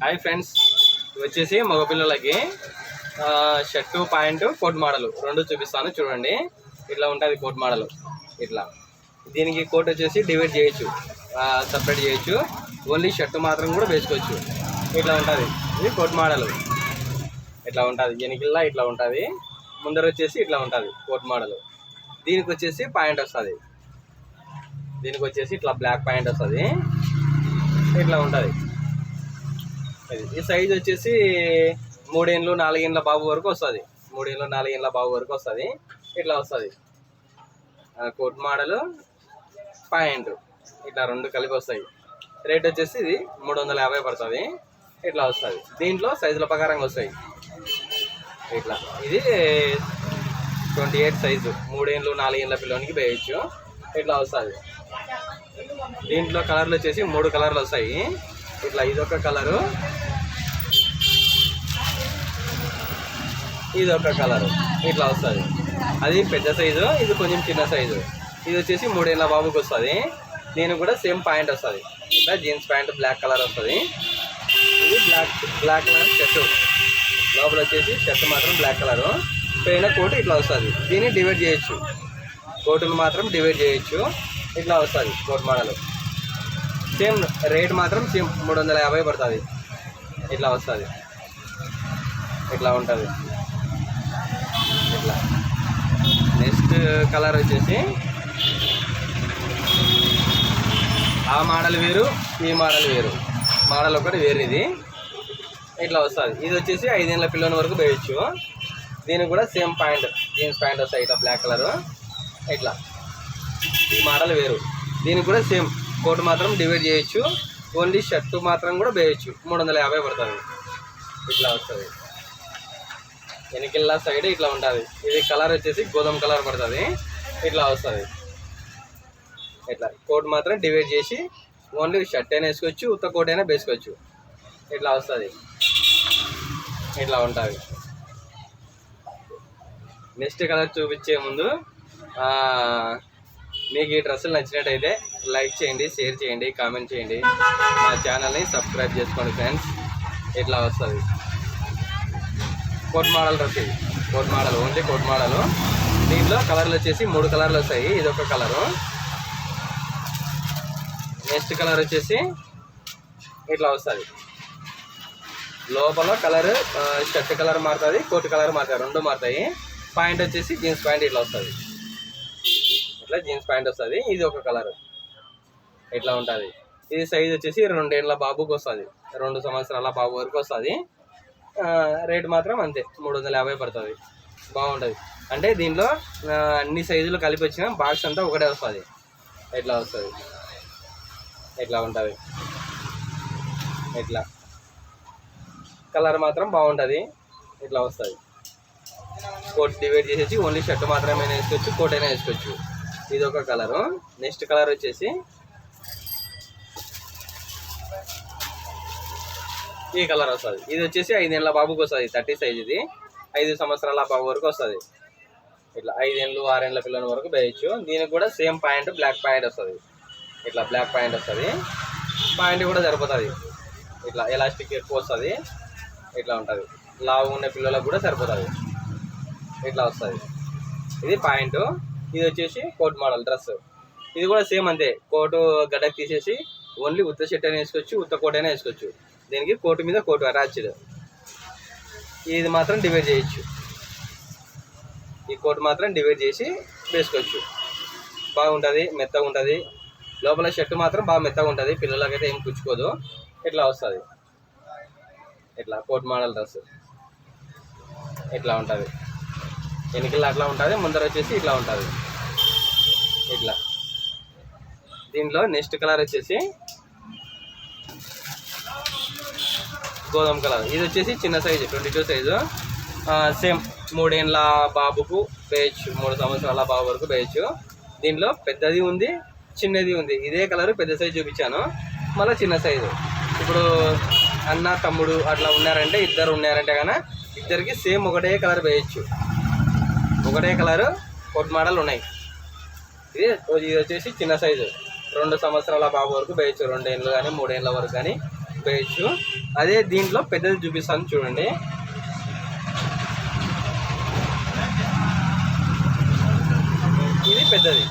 Hi friends వచ్చేసి మగపిల్లలకి shirt pant coat model. రెండు చూపిస్తాను చూడండి. ఇట్లా ఉంటుంది కోట్ మోడల్. ఇట్లా. దీనికి కోట్ వచ్చేసి డివైడ్ చేయొచ్చు. సపరేట్ చేయొచ్చు. ఓన్లీ షర్టు మాత్రం కూడా వేసుకోవచ్చు. ఇట్లా ఉంటుంది. ఇది కోట్ మోడల్. ఇట్లా ఉంటుంది. వెనికిల్లా ఇట్లా ఉంటుంది. ముందర వచ్చేసి ఇట్లా ఉంటుంది కోట్ మోడల్. దీనికి వచ్చేసి ప్యాంట్ వస్తుంది. దీనికి వచ్చేసి ఇట్లా బ్లాక్ ప్యాంట్ వస్తుంది. ఇట్లా ఉంటుంది. ఈ సైజ్ వచ్చేసి మూడేళ్ళు నాలుగేళ్ళ బాబు వరకు వస్తుంది. మూడేళ్ళు నాలుగేళ్ళ బాబు వరకు వస్తుంది. ఇట్లా వస్తుంది. కోట్ మోడల్ ప్యాంటు ఇట్లా రెండు కలిపి వస్తాయి. రేట్ వచ్చేసి ఇది మూడు వందల యాభై పడుతుంది. ఇట్లా వస్తుంది. దీంట్లో సైజుల ప్రకారంగా వస్తాయి. ఇట్లా. ఇది ట్వంటీ ఎయిట్ సైజు మూడేళ్ళు నాలుగేళ్ళ పిల్లోనికి వేయచ్చు. ఇట్లా వస్తుంది. దీంట్లో కలర్లు వచ్చేసి మూడు కలర్లు వస్తాయి. ఇట్లా ఇదొక కలరు. ఇది ఒక కలరు. ఇట్లా వస్తుంది. అది పెద్ద సైజు ఇది కొంచెం చిన్న సైజు. ఇది వచ్చేసి మూడేళ్ళ బాబుకి వస్తుంది. దీనికి కూడా సేమ్ ప్యాంట్ వస్తుంది. ఇట్లా జీన్స్ ప్యాంట్ బ్లాక్ కలర్ వస్తుంది. ఇది బ్లాక్ బ్లాక్ కలర్ షర్టు. లోపల వచ్చేసి షర్ట్ మాత్రం బ్లాక్ కలరు. పైన కోట్ ఇట్లా వస్తుంది. దీన్ని డివైడ్ చేయొచ్చు. కోటును మాత్రం డివైడ్ చేయొచ్చు. ఇట్లా వస్తుంది కోట్ మోడల్. సేమ్ రేట్ మాత్రం సేమ్ మూడు వందల యాభై పడుతుంది. ఇట్లా వస్తుంది. ఇట్లా ఉంటుంది. ఇట్లా. నెక్స్ట్ కలర్ వచ్చేసి ఆ మోడల్ వేరు ఈ మోడల్ వేరు. మోడల్ ఒకటి వేరు ఇది. ఇట్లా వస్తుంది. ఇది వచ్చేసి ఐదేళ్ళ పిల్లల వరకు వేయచ్చు. దీనికి కూడా సేమ్ ప్యాంట్ జీన్స్ ప్యాంట్ వస్తాయి. ఇట్లా బ్లాక్ కలర్. ఇట్లా. ఈ మోడల్ వేరు. దీనికి కూడా సేమ్. కోట్ మాత్రం డివైడ్ చేయొచ్చు. ఓన్లీ షర్టు మాత్రం కూడా వేయచ్చు. మూడు వందల యాభై పడుతుంది. ఇట్లా వస్తుంది. వెనకెళ్ళ సైడ్ ఇట్లా ఉంటుంది. ఇది కలర్ వచ్చేసి గోధుమ కలర్ పడుతుంది. ఇట్లా వస్తుంది. ఇట్లా కోట్ మాత్రం డివైడ్ చేసి ఓన్లీ షర్ట్ అయినా వేసుకోవచ్చు ఉత్త కోట్ అయినా వేసుకోవచ్చు. ఇట్లా వస్తుంది. ఇట్లా ఉంటుంది. నెక్స్ట్ కలర్ చూపించే ముందు మీకు ఈ డ్రెస్సులు నచ్చినట్టయితే లైక్ చేయండి షేర్ చేయండి కామెంట్ చేయండి. మా ఛానల్ని సబ్స్క్రైబ్ చేసుకోండి ఫ్రెండ్స్. ఇట్లా వస్తుంది? కోట్ మోడల్ డ్రెస్ ఇది. Coat model only coat model. దీంట్లో కలర్లు వచ్చేసి మూడు కలర్లు వస్తాయి. ఇది ఒక కలరు. నెక్స్ట్ కలర్ వచ్చేసి ఇట్లా వస్తుంది. లోపల కలర్ షర్ట్ కలర్ మారుతుంది కోట్ కలర్ మారుతుంది రెండు మారుతాయి. ప్యాంట్ వచ్చేసి జీన్స్ ప్యాంట్ ఇట్లా వస్తుంది. ఇట్లా జీన్స్ ప్యాంట్ వస్తుంది. ఇది ఒక కలర్. ఇట్లా ఉంటుంది? ఇది సైజ్ వచ్చేసి రెండేళ్ళ బాబుకి వస్తుంది. రెండు సంవత్సరాల బాబు వరకు వస్తుంది. రేట్ మాత్రం అంతే. మూడు వందల యాభై పడుతుంది. బాగుంటుంది. అంటే దీంట్లో అన్ని సైజులు కలిపి వచ్చిన బాక్స్ అంతా ఒకటే వస్తుంది. ఎట్లా వస్తుంది? ఎట్లా ఉంటుంది? ఎట్లా? కలర్ మాత్రం బాగుంటుంది. ఇట్లా వస్తుంది? కోట్ డివైడ్ చేసేసి ఓన్లీ షర్ట్ మాత్రమే వేసుకోవచ్చు కోట్ అయినా వేసుకోవచ్చు. ఇది ఒక కలరు. నెక్స్ట్ కలర్ వచ్చేసి ఈ కలర్ వస్తుంది. ఇది వచ్చేసి ఐదేళ్ళ బాబుకి వస్తుంది థర్టీ సైజ్ ఇది. ఐదు సంవత్సరాల బాబు వరకు వస్తుంది. ఇట్లా ఐదేళ్ళు ఆరేళ్ళ పిల్లల వరకు వేయచ్చు. దీనికి కూడా సేమ్ ప్యాంట్ బ్లాక్ ప్యాంట్ వస్తుంది. ఇట్లా బ్లాక్ ప్యాంట్ వస్తుంది. ప్యాంట్ కూడా సరిపోతుంది. ఇట్లా ఎలాస్టిక్ ఎక్కువ వస్తుంది. ఇట్లా ఉంటుంది. లావు ఉన్న పిల్లలకు కూడా సరిపోతుంది. ఇట్లా వస్తుంది. ఇది ప్యాంటు. ఇది వచ్చేసి కోట్ మోడల్ డ్రెస్. ఇది కూడా సేమ్ అంతే. కోటు గడ్డకి తీసేసి ఓన్లీ ఉత్త షర్ట్ అయినా వేసుకోవచ్చు ఉత్త కోట్ అయినా వేసుకోవచ్చు. దీనికి కోటు మీద కోటు అటాచ్డ్. ఇది మాత్రం డివైడ్ చేయొచ్చు. ఈ కోట్ మాత్రం డివైడ్ చేసి వేసుకోవచ్చు. బాగుంటుంది మెత్తగా ఉంటుంది. లోపల షర్ట్ మాత్రం బాగా మెత్తగా ఉంటుంది. పిల్లలకైతే ఏం పుచ్చుకోదు ఇట్లా వస్తుంది? ఇట్లా కోట్ మోడల్ డ్రెస్. ఇట్లా ఉంటుంది? వెనుకలు అట్లా ఉంటుంది ముందర వచ్చేసి ఇట్లా ఉంటుంది. ఇట్లా. దీంట్లో నెక్స్ట్ కలర్ వచ్చేసి గోధుమ కలర్. ఇది వచ్చేసి చిన్న size twenty two size same మూడేళ్ళ బాబుకు వేయచ్చు మూడు సంవత్సరాల బాబు వరకు వేయచ్చు దీంట్లో పెద్దది ఉంది చిన్నది ఉంది. ఇదే కలర్ పెద్ద సైజు చూపించాను. మళ్ళీ చిన్న సైజు ఇప్పుడు అన్న తమ్ముడు అట్లా ఉన్నారంటే ఇద్దరు ఉన్నారంటే కనుక ఇద్దరికి సేమ్ ఒకటే కలర్ వేయచ్చు ఒకటే కలర్ కోట్ మోడల్ ఉన్నాయి. ఇది ఇది వచ్చేసి చిన్న సైజు. రెండు సంవత్సరాల బాబు వరకు వేయచ్చు రెండేళ్ళు కానీ మూడేళ్ళ వరకు కానీ వేయచ్చు అదే దీంట్లో పెద్దది చూపిస్తాను చూడండి. ఇది పెద్దది.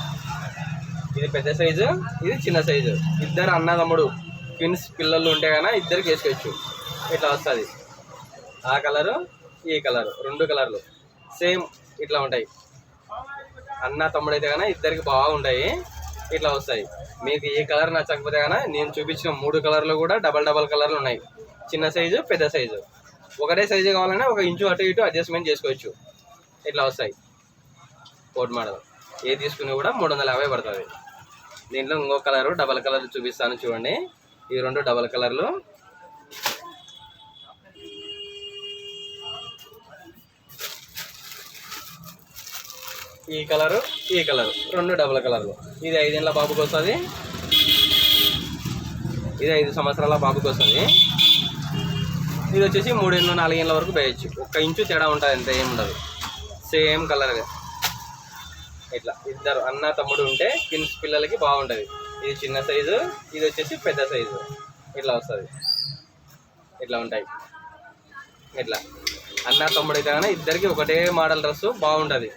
ఇది పెద్ద సైజు ఇది చిన్న సైజు. ఇద్దరు అన్నదమ్ముడు ట్విన్స్ పిల్లలు ఉంటే కన్నా ఇద్దరికి వేసుకోవచ్చు. ఇట్లా వస్తుంది. ఆ కలరు ఈ కలరు. రెండు కలర్లు. సేమ్ ఇట్లా ఉంటాయి. అన్న తమ్ముడు అయితే ఇద్దరికి బాగుంటాయి. ఇట్లా వస్తాయి. మీకు ఏ కలర్ నచ్చకపోతే కానీ నేను చూపించిన మూడు కలర్లు కూడా డబల్ డబల్ కలర్లు ఉన్నాయి. చిన్న సైజు పెద్ద సైజు. ఒకటే సైజు కావాలన్నా ఒక ఇంచు అటు ఇటు అడ్జస్ట్మెంట్ చేసుకోవచ్చు. ఇట్లా వస్తాయి. Coat model. ఏ తీసుకుని కూడా మూడు వందల యాభై పడుతుంది. దీంట్లో ఇంకో కలరు డబల్ కలర్ చూపిస్తాను చూడండి. ఈ రెండు డబల్ కలర్లు. ఈ కలరు ఈ కలరు. రెండు డబల్ కలర్లు. ఇది ఐదేళ్ళ బాబుకి వస్తుంది. ఇది ఐదు సంవత్సరాల బాబుకి వస్తుంది. ఇది వచ్చేసి మూడేళ్ళు నాలుగేళ్ళ వరకు వేయచ్చు. ఒక్క ఇంచు తేడా ఉంటుంది అంతే ఏం ఉండదు. Same colour. ఇట్లా ఇద్దరు అన్న తమ్ముడు ఉంటే కిన్స్ పిల్లలకి బాగుంటుంది. ఇది చిన్న సైజు ఇది వచ్చేసి పెద్ద సైజు. ఇట్లా వస్తుంది. ఇట్లా ఉంటాయి. ఇట్లా. అన్న తమ్ముడు అయితే కానీ ఇద్దరికి ఒకటే మోడల్ డ్రెస్ బాగుంటుంది.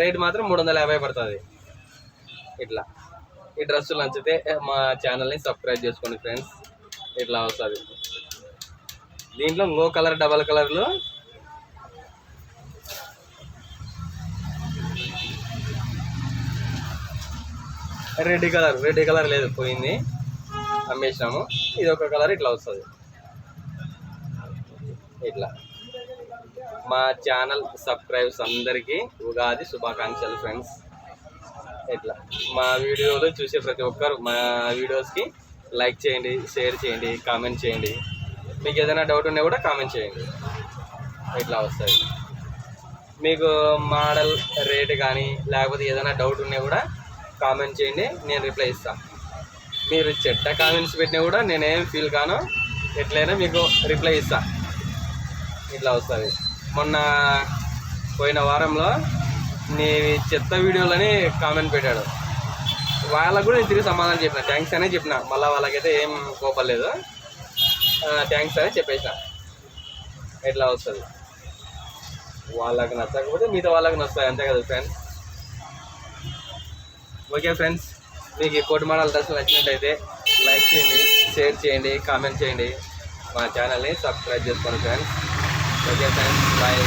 రేట్ మాత్రం మూడు వందల యాభై పడుతుంది. ఇట్లా. ఈ డ్రెస్సులు నచ్చితే eh, మా ఛానల్ని సబ్స్క్రైబ్ చేసుకోండి ఫ్రెండ్స్ ఇట్లా వస్తుంది. దీంట్లో ఇంకో కలర్ డబల్ కలర్లు రెడ్ కలర్ రెడ్ కలర్ లేదు పోయింది. అమ్మేసినాము. ఇది ఒక కలర్ ఇట్లా వస్తుంది. ఇట్లా. మా ఛానల్ సబ్స్క్రైబ్స్ అందరికీ ఉగాది శుభాకాంక్షలు ఫ్రెండ్స్ ఇట్లా మా వీడియోలు చూసే ప్రతి ఒక్కరు మా వీడియోస్కి లైక్ చేయండి షేర్ చేయండి కామెంట్ చేయండి. మీకు ఏదైనా డౌట్ ఉన్నా కూడా కామెంట్ చేయండి. ఇట్లా వస్తుంది మీకు మోడల్ రేట్ కానీ లేకపోతే ఏదైనా డౌట్ ఉన్నా కూడా కామెంట్ చేయండి నేను రిప్లై ఇస్తాను మీరు చెట్ట కామెంట్స్ పెట్టినా కూడా నేనేం ఫీల్ కాను ఎట్లయినా మీకు రిప్లై ఇస్తాను ఇట్లా వస్తుంది మొన్న పోయిన వారంలో నీ చెత్త వీడియోలని కామెంట్ పెట్టాడు. వాళ్ళకు కూడా నేను తిరిగి సమాధానం చెప్పిన. థ్యాంక్స్ అనే చెప్పిన. మళ్ళీ వాళ్ళకైతే ఏం కోపం లేదు. థ్యాంక్స్ అని చెప్పేసిన. ఎట్లా వస్తుంది? వాళ్ళకి నచ్చకపోతే మిగతా వాళ్ళకి నచ్చుతాయి. అంతే కదా ఫ్రెండ్స్ ఓకే ఫ్రెండ్స్ మీకు ఈ కోటి మోడల్ డ్రెస్ నచ్చినట్టయితే లైక్ చేయండి షేర్ చేయండి కామెంట్ చేయండి. మా ఛానల్ని సబ్స్క్రైబ్ చేసుకోండి ఫ్రెండ్స్ ఓకే ఫ్రెండ్స్ బాయ్